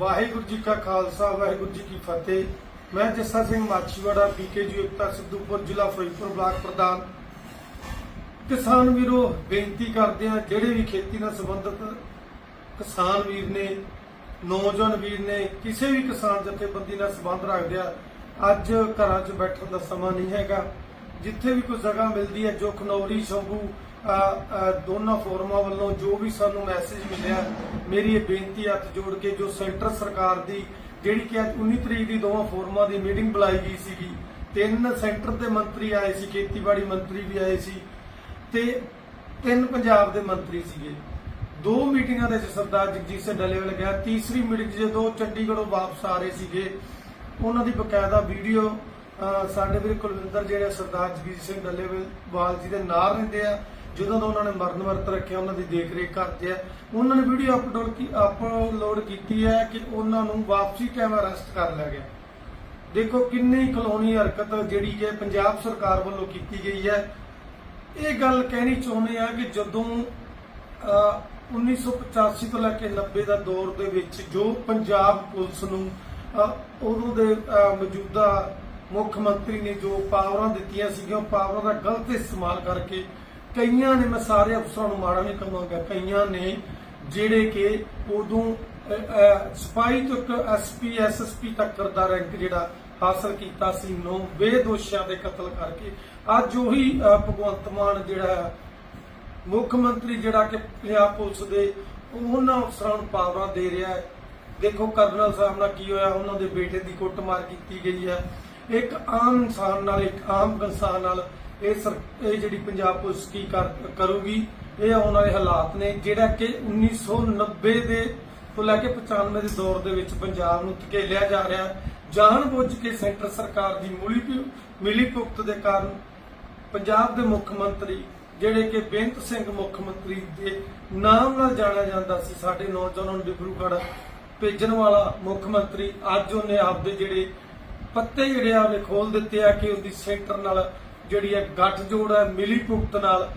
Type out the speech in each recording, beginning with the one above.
ਵਾਹਿਗੁਰੂ ਜੀ ਕਾ ਖਾਲਸਾ, ਵਾਹਿਗੁਰੂ ਜੀ ਕੀ ਫਤਿਹ। ਮੈਂ ਜੱਸਾ ਸਿੰਘ ਮਾਛੀਵਾੜਾ ਬੀਕੇਜੀ ਉਕਤਾ ਸਿੱਧੂਪੁਰ, ਜ਼ਿਲ੍ਹਾ ਫਿਰੋਜ਼ਪੁਰ ਬਲਾਕ ਪ੍ਰਧਾਨ। ਕਿਸਾਨ ਵੀਰੋ, ਬੇਨਤੀ ਕਰਦੇ ਆ ਜਿਹੜੇ ਵੀ ਖੇਤੀ ਨਾਲ ਸੰਬੰਧਿਤ ਕਿਸਾਨ ਵੀਰ ਨੇ, ਨੌਜਵਾਨ ਵੀਰ ਨੇ, ਕਿਸੇ ਵੀ ਕਿਸਾਨ ਜਥੇਬੰਦੀ ਨਾਲ ਸੰਬੰਧ ਰੱਖਦੇ ਆ, ਅੱਜ ਘਰਾਂ 'ਚ ਬੈਠਣ ਦਾ ਸਮਾਂ ਨਹੀਂ ਹੈਗਾ। ਜਿੱਥੇ ਵੀ ਕੋਈ ਜਗ੍ਹਾ ਮਿਲਦੀ ਹੈ, ਜੋ ਖਨੌਰੀ, ਸ਼ੰਭੂ ਦੋਨਾਂ ਫੋਰਮਾਂ ਵੱਲੋਂ ਜੋ ਵੀ ਸਾਨੂੰ ਮੈਸੇਜ ਮਿਲਿਆ, ਮੇਰੀ ਇਹ ਬੇਨਤੀ ਹੱਥ ਜੋੜ ਕੇ ਜੋ ਸੈਂਟਰ ਸਰਕਾਰ ਦੀ ਜਿਹੜੀ ਕਿ ਅੱਜ 19 ਤਰੀਕ ਦੀ ਦੋਵਾਂ ਫੋਰਮਾਂ ਦੀ ਮੀਟਿੰਗ ਬੁਲਾਈ ਗਈ ਸੀਗੀ, ਤਿੰਨ ਸੈਂਟਰ ਦੇ ਮੰਤਰੀ ਆਏ ਸੀ, ਖੇਤੀਬਾੜੀ ਮੰਤਰੀ ਵੀ ਆਏ ਸੀ ਤੇ ਤਿੰਨ ਪੰਜਾਬ ਦੇ ਮੰਤਰੀ ਸੀਗੇ। ਦੋ ਮੀਟਿੰਗਾਂ ਦੇ ਵਿੱਚ ਸਰਦਾਰ ਜਗਜੀਤ ਸਿੰਘ ਡੱਲੇਵਾਲ ਗਿਆ, ਤੀਸਰੀ ਮੀਟਿੰਗ 'ਚ ਜਦੋਂ ਚੰਡੀਗੜ੍ਹੋਂ ਵਾਪਸ ਆ ਰਹੇ ਸੀਗੇ, ਉਹਨਾਂ ਦੀ ਬਕਾਇਦਾ ਵੀਡੀਓ ਸਾਡੇ ਵੀਰ ਕੁਲਵਿੰਦਰ ਜਿਹੜੇ ਸਰਦਾਰ ਜਗਜੀਤ ਸਿੰਘ ਡੱਲੇਵਾਲ ਜੀ ਦੇ ਨਾਲ ਰਹਿੰਦੇ ਆ। ਜਦੋਂ ਦਾ ਉਹਨਾਂ ਨੇ ਮਰਨ ਵਰਤ ਰੱਖਿਆ ਉਹਨਾਂ ਦੀ ਦੇਖ ਕਰਦੇ ਆ। ਉਹਨਾਂ ਨੇ ਵੀਡੀਓ ਅਪਲੋਡ ਕੀ ਅਪਲੋਡ ਕੀਤੀ ਹੈ ਕਿ ਉਹਨਾਂ ਨੂੰ ਵਾਪਸੀ ਟਾਈਮ ਅਰੈਸਟ ਕਰ ਲਿਆ ਗਿਆ। ਦੇਖੋ ਕਿੰਨੀ ਕਲੋਨੀ ਹਰਕਤ ਜਿਹੜੀ ਕਿ ਪੰਜਾਬ ਸਰਕਾਰ ਵੱਲੋਂ ਕੀਤੀ ਗਈ ਹੈ। ਇਹ ਗੱਲ ਕਹਿਣੀ ਚਾਹੁੰਦੇ ਆ ਕਿ ਜਦੋਂ ਅਹ, 1985 ਤੋਂ ਲੈ ਕੇ 90 ਦਾ ਦੌਰ ਦੇ ਵਿੱਚ ਜੋ ਪੰਜਾਬ ਪੁਲਿਸ ਨੂੰ ਅਹ, ਉਦੋਂ ਦੇ ਮੌਜੂਦਾ ਮੁੱਖ ਮੰਤਰੀ ਨੇ ਜੋ ਪਾਵਰਾਂ ਦਿੱਤੀਆਂ ਸੀਗੀਆਂ ਪਾਵਰਾਂ ਦਾ ਗਲਤ ਇਸਤੇਮਾਲ ਕਰਕੇ ਕਈਆਂ ਨੇ ਮੈਂ ਸਾਰੇ ਅਫਸਰਾਂ ਨੂੰ ਮਾੜਾ ਨਹੀਂ ਕਹਾਂਗਾ ਕਈਆਂ ਨੇ ਜਿਹੜੇ ਕਿ ਉਦੋਂ ਅਹ, ਅਹ, ਐਸਪੀ ਐਸਐਸਪੀ ਤੱਕ ਦਾ ਰੈਂਕ ਜਿਹੜਾ ਹਾਸਲ ਕੀਤਾ ਸੀ ਨੌ ਬੇਦੋਸ਼ਾਂ ਦੇ ਕਤਲ ਕਰਕੇ। ਅੱਜ ਉਹੀ ਭਗਵੰਤ ਮਾਨ ਜਿਹੜਾ ਹੈ, ਮੁੱਖ ਮੰਤਰੀ ਜਿਹੜਾ ਕਿ ਪੰਜਾਬ ਪੁਲਿਸ ਦੇ ਉਹਨਾਂ ਅਫਸਰਾਂ ਨੂੰ ਪਾਵਰਾਂ ਦੇ ਰਿਹਾ ਹੈ। ਦੇਖੋ ਕਰਨਲ ਸਾਹਿਬ ਨਾਲ ਕੀ ਹੋਇਆ ਉਹਨਾਂ ਦੇ ਬੇਟੇ ਦੀ ਕੁੱਟਮਾਰ ਕੀਤੀ ਗਈ ਹੈ। ਇੱਕ ਆਮ ਇਨਸਾਨ ਨਾਲ, ਇੱਕ ਆਮ ਇਨਸਾਨ ਨਾਲ ਇਹ ਸਰ- ਇਹ ਜਿਹੜੀ ਪੰਜਾਬ ਪੁਲਿਸ ਕੀ ਕਰੂਗੀ, ਇਹ ਆਉਣ ਵਾਲੇ ਹਾਲਾਤ ਨੇ, ਜਿਹੜਾ ਕਿ 1990 ਦੇ ਤੋਂ ਲੈ ਕੇ 95 ਦੇ ਦੌਰ ਦੇ ਵਿੱਚ ਪੰਜਾਬ ਨੂੰ ਧਕੇਲਿਆ ਜਾ ਰਿਹਾ ਹੈ। ਕੇ ਸੈਂਟਰ ਸਰਕਾਰ ਦੀ ਮਿਲੀ ਮਿਲੀ ਭੁਗਤ ਦੇ ਕਾਰਨ ਪੰਜਾਬ ਦੇ ਮੁੱਖ ਮੰਤਰੀ, ਜਿਹੜੇ ਕਿ ਬੇਅੰਤ ਸਿੰਘ ਮੁੱਖ ਮੰਤਰੀ ਦੇ ਨਾਮ ਨਾਲ ਜਾਣਿਆ ਜਾਂਦਾ ਸੀ, ਸਾਡੇ ਨੌਜਵਾਨਾਂ ਨੂੰ ਡਿਬਰੂਗੜ੍ਹ ਭੇਜਣ ਵਾਲਾ ਮੁੱਖ ਮੰਤਰੀ, ਅੱਜ ਉਹਨੇ ਆਪਦੇ ਜਿਹੜੇ ਪੱਤੇ ਜਿਹੜੇ ਆ ਉਹਨੇ ਖੋਲ ਦਿੱਤੇ ਆ ਕਿ ਉਹਦੀ ਸੈਂਟਰ ਨਾਲ ਜਿਹੜੀ ਹੈ ਗੱਠ ਜੋੜ ਹੈ, ਮਿਲੀ ਭੁਗਤ ਨਾਲ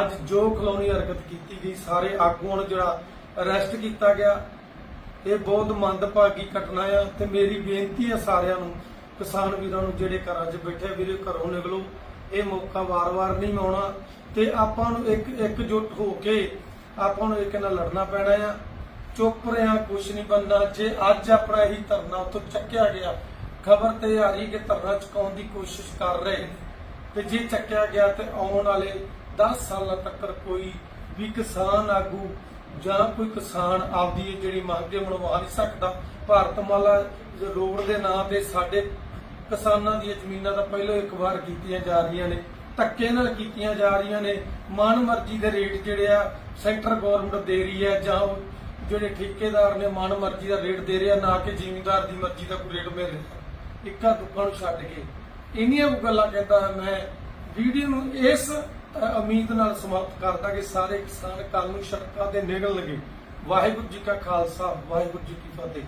ਅੱਜ ਜੋ ਕਲੋਨੀ ਹਰਕਤ ਕੀਤੀ ਗਈ, ਸਾਰੇ ਆਗੂਆਂ ਨੂੰ ਜਿਹੜਾ ਅਰੈਸਟ ਕੀਤਾ ਗਿਆ। ਇਹ ਬਹੁਤ ਮੰਦਭਾਗੀ ਘਟਨਾ ਆ ਤੇ ਮੇਰੀ ਬੇਨਤੀ ਹੈ ਸਾਰਿਆਂ ਨੂੰ, ਕਿਸਾਨ ਵੀਰਾਂ ਨੂੰ ਜਿਹੜੇ ਘਰਾਂ 'ਚ ਬੈਠੇ ਵੀਰੇ ਘਰੋਂ ਨਿਕਲੋ। ਇਹ ਮੌਕਾ ਵਾਰ-ਵਾਰ ਨਹੀਂ ਆਉਣਾ। ਤੇ ਆਪਾਂ ਨੂੰ ਇੱਕ, ਇਕਜੁੱਟ ਹੋ ਕੇ ਆਪਾਂ ਨੂੰ ਇੱਕ ਨਾਲ ਲੜਨਾ ਪੈਣਾ ਆ। ਚੁੱਪ ਰਿਆਂ ਕੁਛ ਨਹੀਂ ਬੰਦਾ ਜੇ ਅੱਜ ਆਪਣਾ ਇਹੀ ਧਰਨਾ ਉੱਥੋਂ ਚੱਕਿਆ ਗਿਆ ਖਬਰ ਤੇ ਆ ਰਹੀ ਕਿ ਧਰਨਾ ਚੁਕਾਉਣ ਦੀ ਕੋਸ਼ਿਸ਼ ਕਰ ਰਹੇ ਤੇ ਜੇ ਚੱਕਿਆ ਗਿਆ ਤੇ ਆਉਣ ਵਾਲੇ 10 ਸਾਲਾਂ ਤੱਕ ਕੋਈ ਵੀ ਕਿਸਾਨ ਆਗੂ ਜਾਂ ਕੋਈ ਕਿਸਾਨ ਆਪਦੀ ਜਿਹੜੀ ਮੰਗ ਹੈ ਮਨਵਾ ਨਹੀਂ ਸਕਦਾ ਭਾਰਤ ਮਾਲਾ ਰੋਡ ਦੇ ਨਾਂ ਤੇ ਸਾਡੇ ਕਿਸਾਨਾਂ ਦੀਆਂ ਜ਼ਮੀਨਾਂ ਤਾਂ ਪਹਿਲਾਂ ਇੱਕ ਵਾਰ ਕੀਤੀਆਂ ਜਾ ਰਹੀਆਂ ਨੇ, ਧੱਕੇ ਨਾਲ ਕੀਤੀਆਂ ਜਾ ਰਹੀਆਂ ਨੇ ਮਨ ਮਰਜ਼ੀ ਦੇ ਰੇਟ ਜਿਹੜੇ ਆ ਸੈਂਟਰ ਗਵਰਨਮੈਂਟ ਦੇ ਰਹੀ ਹੈ ਜਾਂ ਉਹ ਜਿਹੜੇ ਠੇਕੇਦਾਰ ਨੇ ਮਨ ਮਰਜ਼ੀ ਦਾ ਰੇਟ ਦੇ ਰਿਹਾ ਨਾ ਕਿ ਜ਼ਿਮੀਂਦਾਰ ਦੀ ਮਰਜ਼ੀ ਦਾ ਕੋਈ ਰੇਟ ਮਿਲ ਰਿਹਾ। ਇੱਕਾ ਦੁੱਕਾਂ ਨੂੰ ਛੱਡ ਕੇ। ਇੰਨੀਆਂ ਗੱਲਾਂ ਕਹਿੰਦਾ ਮੈਂ। ਵੀਡੀਓ ਨੂੰ ਇਸ ਉਮੀਦ ਨਾਲ ਸਮਾਪਤ ਕਰਦਾ ਕਿ ਸਾਰੇ ਕਿਸਾਨ ਕੱਲ ਨੂੰ ਸੜਕਾਂ ਤੇ ਨਿਕਲਣਗੇ। ਵਾਹਿਗੁਰੂ ਜੀ ਕਾ ਖਾਲਸਾ, ਵਾਹਿਗੁਰੂ ਜੀ ਕੀ ਫਤਿਹ।